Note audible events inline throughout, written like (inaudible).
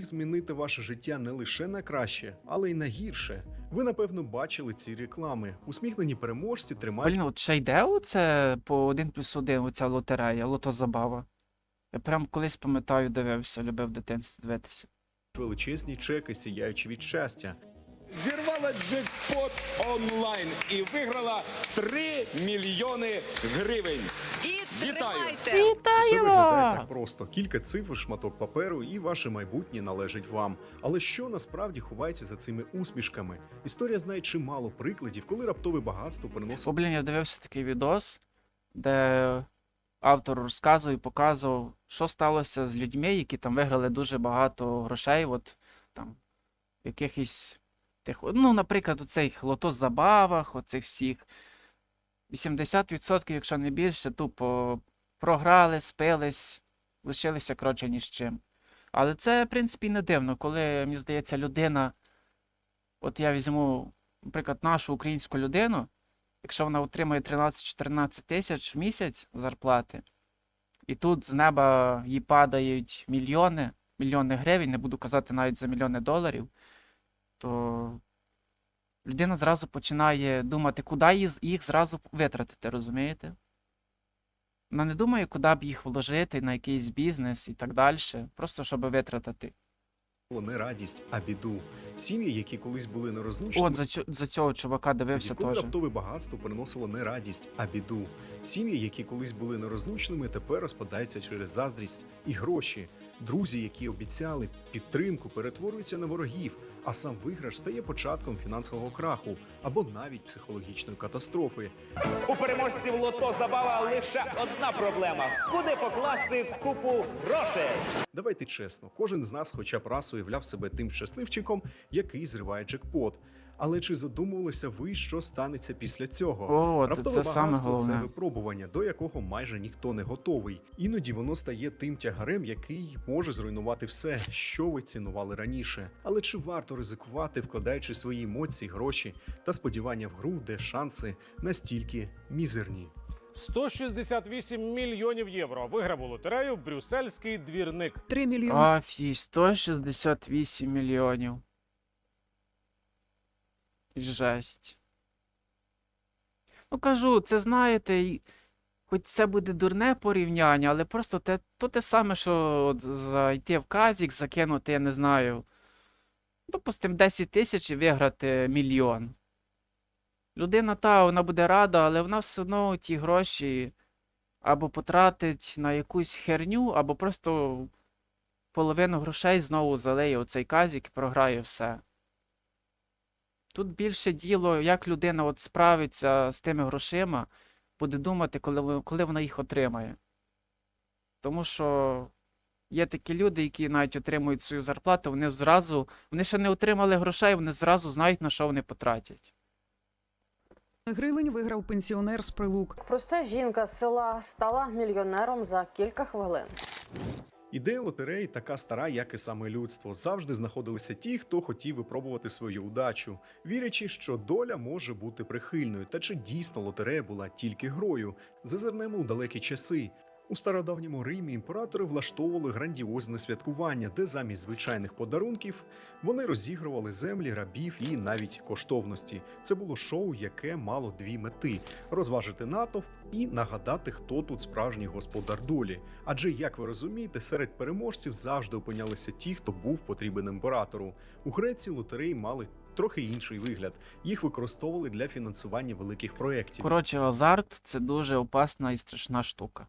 міг змінити ваше життя не лише на краще, але й на гірше. Ви напевно бачили ці реклами. Усміхнені переможці тримають Блін, от ще йде оце по 1 плюс 1, оця лотерея, лотозабава. Я прям колись пам'ятаю, дивився, любив в дитинстві дивитися. величезні чеки, сіяючи від щастя. Зірвала джекпот онлайн і виграла 3 мільйони гривень. І Вітаю! тримайте! Це виглядає Вітаю! так просто: кілька цифр, шматок паперу, і ваше майбутнє належить вам. Але що насправді ховається за цими усмішками? Історія знає чимало прикладів, коли раптове багатство О, переносить блін, я дивився такий відос, де автор розказував і показував, що сталося з людьми, які там виграли дуже багато грошей, от там в якихось тих, ну, наприклад, у цих лото-забавах, оцих всіх. 80%, якщо не більше, тупо програли, спились, лишилися коротше ні з чим. Але це, в принципі, не дивно, коли, мені здається, людина. От я візьму, наприклад, нашу українську людину, якщо вона отримує 13-14 тисяч в місяць зарплати, і тут з неба їй падають мільйони, мільйони гривень, не буду казати навіть за мільйони доларів, то людина зразу починає думати, куди їх, зразу витратити, розумієте? Вона не думає, куди б їх вложити, на якийсь бізнес і так далі, просто щоб витратити. не радість, а біду. Сім'ї, які колись були нерозлучними, От за, за цього чувака дивився теж. раптове багатство приносило не радість, а біду. Сім'ї, які колись були нерозлучними, тепер розпадаються через заздрість і гроші. Друзі, які обіцяли підтримку, перетворюються на ворогів, а сам виграш стає початком фінансового краху або навіть психологічної катастрофи. У переможців лото забава лише одна проблема: куди покласти купу грошей. Давайте чесно, кожен з нас хоча б раз уявляв себе тим щасливчиком, який зриває джекпот. Але чи задумувалися ви, що станеться після цього? О, Раптове це саме багатство це випробування, до якого майже ніхто не готовий. Іноді воно стає тим тягарем, який може зруйнувати все, що ви цінували раніше. Але чи варто ризикувати, вкладаючи свої емоції, гроші та сподівання в гру, де шанси настільки мізерні? 168 мільйонів євро виграв у лотерею брюссельський двірник. 3 мільйони. Афі, 168 мільйонів. Жесть. Ну кажу, це знаєте, хоч це буде дурне порівняння, але просто те, то те саме, що от зайти в казік, закинути, я не знаю, допустим, 10 тисяч і виграти мільйон. Людина та, вона буде рада, але вона все одно ті гроші або потратить на якусь херню, або просто половину грошей знову залиє у цей казік і програє все. Тут більше діло, як людина от справиться з тими грошима, буде думати, коли, коли вона їх отримає. Тому що є такі люди, які навіть отримують свою зарплату, вони зразу, вони ще не отримали грошей, вони зразу знають, на що вони потратять. Гривень виграв пенсіонер з прилук. Проста жінка з села стала мільйонером за кілька хвилин. Ідея лотереї така стара, як і саме людство. Завжди знаходилися ті, хто хотів випробувати свою удачу, вірячи, що доля може бути прихильною. Та чи дійсно лотерея була тільки грою? Зазирнемо у далекі часи. У стародавньому Римі імператори влаштовували грандіозне святкування, де замість звичайних подарунків вони розігрували землі, рабів і навіть коштовності. Це було шоу, яке мало дві мети: розважити натовп і нагадати, хто тут справжній господар долі. Адже, як ви розумієте, серед переможців завжди опинялися ті, хто був потрібен імператору. У Греції лотереї мали трохи інший вигляд. Їх використовували для фінансування великих проєктів. Коротше, азарт це дуже опасна і страшна штука.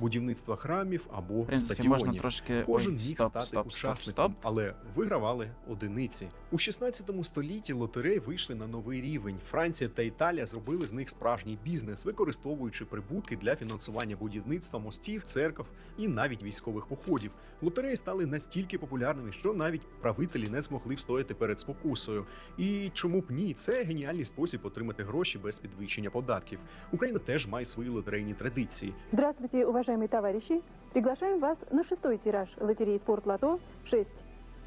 Будівництва храмів або принципі, стадіонів. можна трошки. Кожен Ой, міг стоп, стати стоп, стоп, учасником, стоп. але вигравали одиниці. У 16 столітті лотереї вийшли на новий рівень. Франція та Італія зробили з них справжній бізнес, використовуючи прибутки для фінансування будівництва мостів, церков і навіть військових походів. Лотереї стали настільки популярними, що навіть правителі не змогли встояти перед спокусою. І чому б ні? Це геніальний спосіб отримати гроші без підвищення податків. Україна теж має свої лотерейні традиції. Здравствуйте, уважаемые товарищи! Приглашаем вас на шестой тираж лотереи «Спорт Лото» 6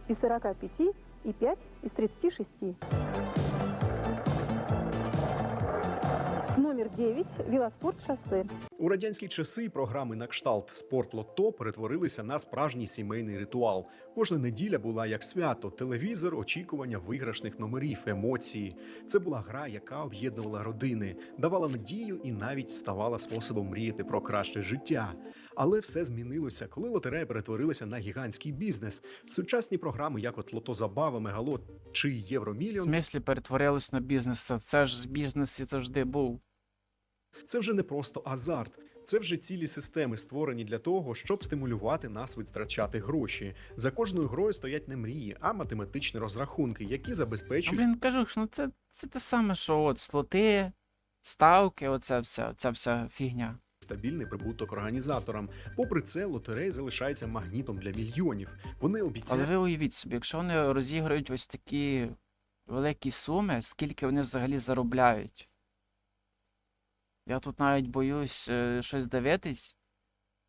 из 45 и 5 из 36. Номер 9 «Велоспорт шоссе». У радянські часи програми на кшталт спорт лото перетворилися на справжній сімейний ритуал. Кожна неділя була як свято, телевізор, очікування виграшних номерів, емоції. Це була гра, яка об'єднувала родини, давала надію і навіть ставала способом мріяти про краще життя. Але все змінилося, коли лотерея перетворилася на гігантський бізнес. Сучасні програми, як от Лото Забава, Мегалот чи В Євромільйон, смислі перетворилось на бізнес. Це ж бізнес і завжди був. Це вже не просто азарт. Це вже цілі системи створені для того, щоб стимулювати нас витрачати гроші. За кожною грою стоять не мрії, а математичні розрахунки, які забезпечують блін, кажу, що ну це, це те саме, що от слоти, ставки, оця вся, ця вся фігня. стабільний прибуток організаторам. Попри це, лотереї залишаються магнітом для мільйонів. Вони Але ви уявіть собі, якщо вони розіграють ось такі великі суми, скільки вони взагалі заробляють. Я тут навіть боюсь е, щось дивитись,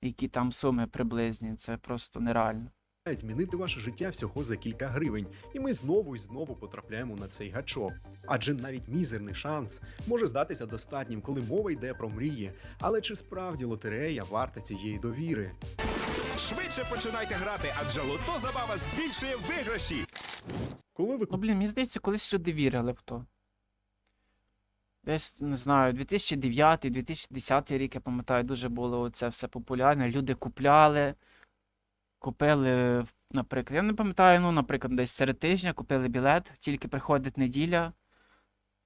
які там суми приблизні. Це просто нереально. змінити ваше життя всього за кілька гривень, і ми знову і знову потрапляємо на цей гачок. Адже навіть мізерний шанс може здатися достатнім, коли мова йде про мрії. Але чи справді лотерея варта цієї довіри? Швидше починайте грати, адже лото забава збільшує виграші. Коли ви Ну, блін, мені здається, колись люди вірили в то. Десь, не знаю, 2009-2010 рік, я пам'ятаю, дуже було це все популярне. Люди купляли, купили, наприклад, я не пам'ятаю, ну, наприклад, десь серед тижня купили білет, тільки приходить неділя.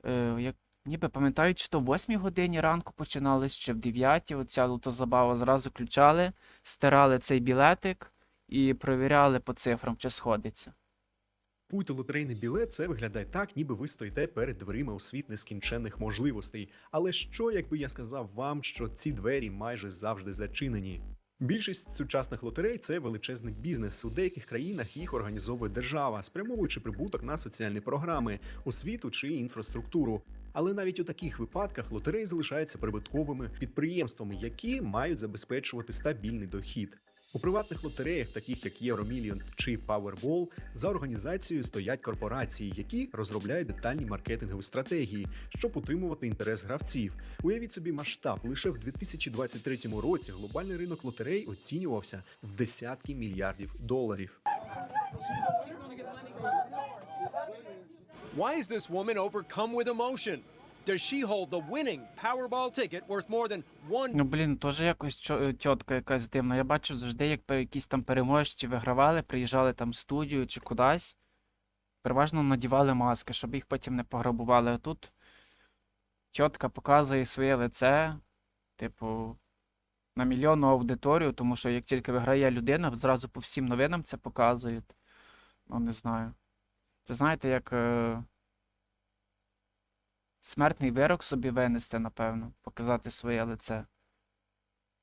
Е, як, ніби пам'ятаю, чи то в 8 годині ранку починалось, чи в 9 оця лотозабава зразу включали, стирали цей білетик і провіряли по цифрам, чи сходиться. Купуйте лотерейний білет, це виглядає так, ніби ви стоїте перед дверима у світ нескінченних можливостей. Але що, якби я сказав вам, що ці двері майже завжди зачинені? Більшість сучасних лотерей це величезний бізнес. У деяких країнах їх організовує держава, спрямовуючи прибуток на соціальні програми, освіту чи інфраструктуру. Але навіть у таких випадках лотереї залишаються прибутковими підприємствами, які мають забезпечувати стабільний дохід. У приватних лотереях, таких як Євромільйон чи Powerball, за організацією стоять корпорації, які розробляють детальні маркетингові стратегії, щоб утримувати інтерес гравців. Уявіть собі масштаб. Лише в 2023 році глобальний ринок лотерей оцінювався в десятки мільярдів доларів. Why is this woman overcome with emotion? Does she hold the winning Powerball ticket worth more than one Ну, блін, теж якось чо- тітка якась дивна. Я бачив завжди, як якісь там переможці вигравали, приїжджали там в студію чи кудись. Переважно надівали маски, щоб їх потім не пограбували. А тут тітка показує своє лице, типу, на мільйонну аудиторію, тому що як тільки виграє людина, зразу по всім новинам це показують. Ну, не знаю. Це знаєте, як е... смертний вирок собі винести, напевно, показати своє лице.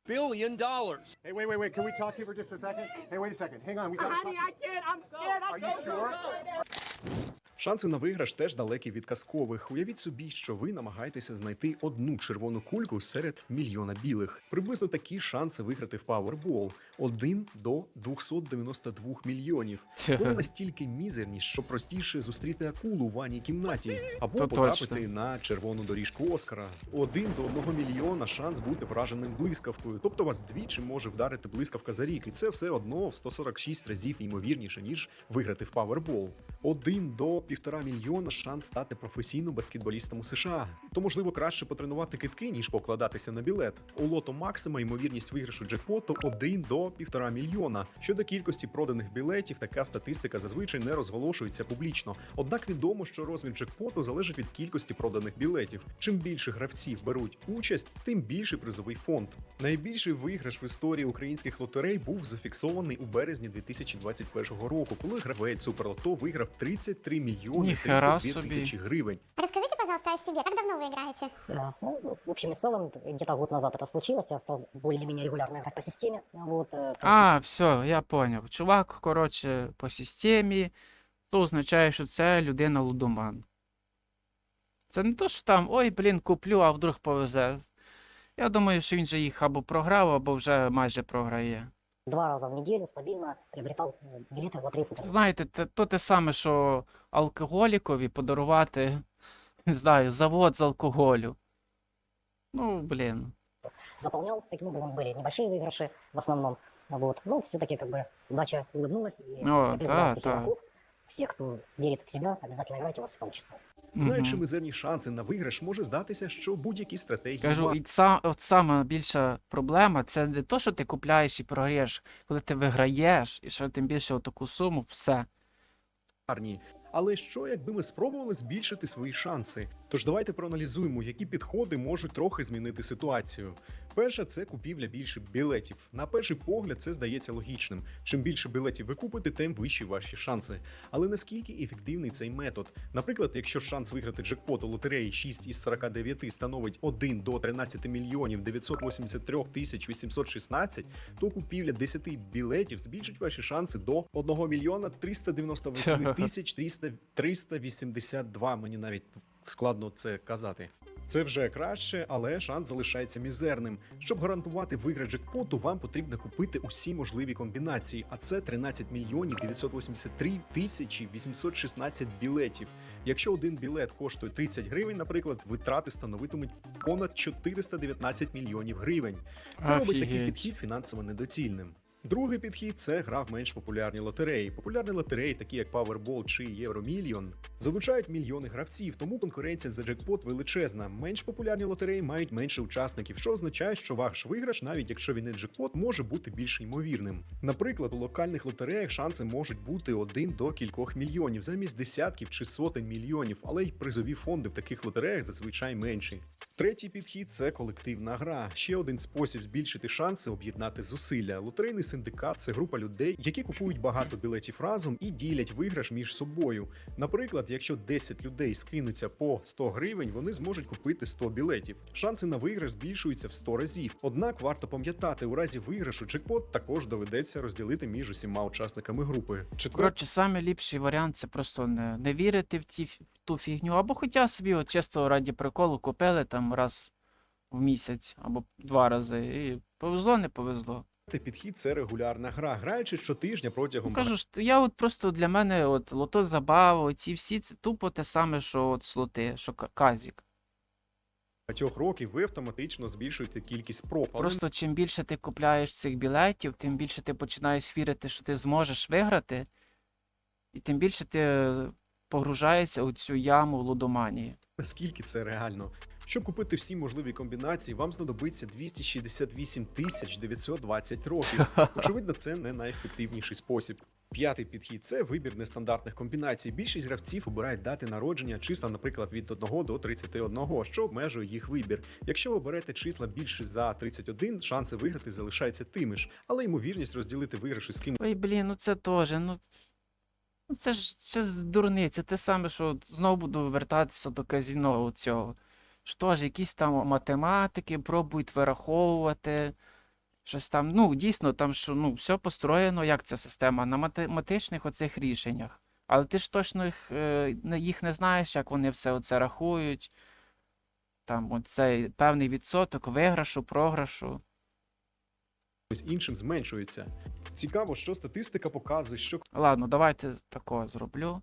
billion dollars? Hey, wait, wait, wait. Can we talk to you for just a second? Hey, wait a second. Hang on. We gotta Honey, I can't. I'm scared. I Are you can't go. sure? Шанси на виграш теж далекі від казкових. Уявіть собі, що ви намагаєтеся знайти одну червону кульку серед мільйона білих. Приблизно такі шанси виграти в Powerball – 1 до 292 мільйонів. Вони настільки мізерні, що простіше зустріти акулу у ванній кімнаті або То потрапити точно. на червону доріжку Оскара. Один до одного мільйона шанс бути враженим блискавкою. Тобто вас двічі може вдарити блискавка за рік, і це все одно в 146 разів ймовірніше ніж виграти в Powerball. Один до півтора мільйона шанс стати професійним баскетболістом у США. То можливо краще потренувати китки, ніж покладатися на білет. У лото Максима ймовірність виграшу джекпоту 1 до півтора мільйона. Щодо кількості проданих білетів, така статистика зазвичай не розголошується публічно. Однак відомо, що розмір джекпоту залежить від кількості проданих білетів. Чим більше гравців беруть участь, тим більший призовий фонд. Найбільший виграш в історії українських лотерей був зафіксований у березні 2021 року, коли гравець Суперлото виграв 33 мільйони Ніхера 32 собі. тисячі гривень. Расскажите, пожалуйста, о себе. Как давно вы играете? Ну, в общем и целом, где-то год назад это случилось, я стал более-менее регулярно играть по системе. Вот, э, то есть А, все, я поняв. Чувак, коротше, по системі, то означає, що це людина лудоман. Це не то, що там, ой, блін, куплю, а вдруг повезе. Я думаю, що він же їх або програв, або вже майже програє. два раза в неделю стабильно приобретал э, билеты в лотереи «Центр». Знаєте, те, то те саме, що алкоголікові подарувати, (laughs) не знаю, завод з алкоголю. Ну, блін. заполнял. Таким образом были небольшие выигрыши в основном. Вот. Но все-таки как бы удача улыбнулась и О, я призываю да, всех да. игроков, всех, кто верит в себя, обязательно играйте, у вас получится. Знаючи Мгм. мізерні шанси на виграш, може здатися, що будь-які стратегії Кажу, і ця, от сама більша проблема це не то, що ти купляєш і програєш, коли ти виграєш, і що тим більше таку суму, все. марні. Але що, якби ми спробували збільшити свої шанси? Тож давайте проаналізуємо, які підходи можуть трохи змінити ситуацію. Перше, це купівля більше білетів. На перший погляд, це здається логічним. Чим більше білетів ви купите, тим вищі ваші шанси. Але наскільки ефективний цей метод? Наприклад, якщо шанс виграти джекпот у лотереї 6 із 49 становить 1 до 13 мільйонів 983 тисяч 816, то купівля 10 білетів збільшить ваші шанси до 1 мільйона 398 (laughs) тисяч 300 382. Мені навіть складно це казати. Це вже краще, але шанс залишається мізерним. Щоб гарантувати виграш джекпоту, вам потрібно купити усі можливі комбінації, а це 13 мільйонів 983 тисячі 816 білетів. Якщо один білет коштує 30 гривень, наприклад, витрати становитимуть понад 419 мільйонів гривень. Це робить такий підхід фінансово недоцільним. Другий підхід це гра в менш популярні лотереї. Популярні лотереї, такі як Powerball чи Євромільйон, залучають мільйони гравців, тому конкуренція за джекпот величезна. Менш популярні лотереї мають менше учасників, що означає, що ваш виграш, навіть якщо він не джекпот, може бути більш ймовірним. Наприклад, у локальних лотереях шанси можуть бути один до кількох мільйонів замість десятків чи сотень мільйонів, але й призові фонди в таких лотереях зазвичай менші. Третій підхід це колективна гра. Ще один спосіб збільшити шанси об'єднати зусилля. Лотерейний синдикат це група людей, які купують багато білетів разом і ділять виграш між собою. Наприклад, якщо 10 людей скинуться по 100 гривень, вони зможуть купити 100 білетів. Шанси на виграш збільшуються в 100 разів. Однак варто пам'ятати, у разі виграшу джекпот також доведеться розділити між усіма учасниками групи. Коротше, самий ліпший варіант це просто не, не вірити в, ті, в ту фігню, або хоча собі от чисто раді приколу купили там раз в місяць або два рази. І повезло, не повезло. Підхід це регулярна гра. Граючи щотижня протягом Кажу ж, я от просто для мене от лото забава, ці всі це тупо те саме, що от слоти, що ка- казік. багатьох років ви автоматично збільшуєте кількість спроб. Але Просто чим більше ти купляєш цих білетів, тим більше ти починаєш вірити, що ти зможеш виграти, і тим більше ти погружаєшся у цю яму лудоманії. наскільки це реально? Щоб купити всі можливі комбінації, вам знадобиться 268 тисяч 920 років. (laughs) Очевидно, це не найефективніший спосіб. П'ятий підхід це вибір нестандартних комбінацій. Більшість гравців обирають дати народження числа, наприклад, від 1 до 31, що обмежує їх вибір. Якщо ви берете числа більше за 31, шанси виграти залишаються тими ж, але ймовірність розділити виграші з ким Ой, блін, ну це теж, ну. ну Це ж це ж дурниця, те саме, що знову буду вертатися до казіно цього. Що ж, якісь там математики пробують вираховувати. Щось там, ну, дійсно, там що, ну, все построєно, як ця система, на математичних оцих рішеннях. Але ти ж точно їх, е, їх не знаєш, як вони все оце рахують. Там оцей певний відсоток виграшу, програшу. іншим зменшується. Цікаво, що статистика показує, що Ладно, давайте такого зроблю.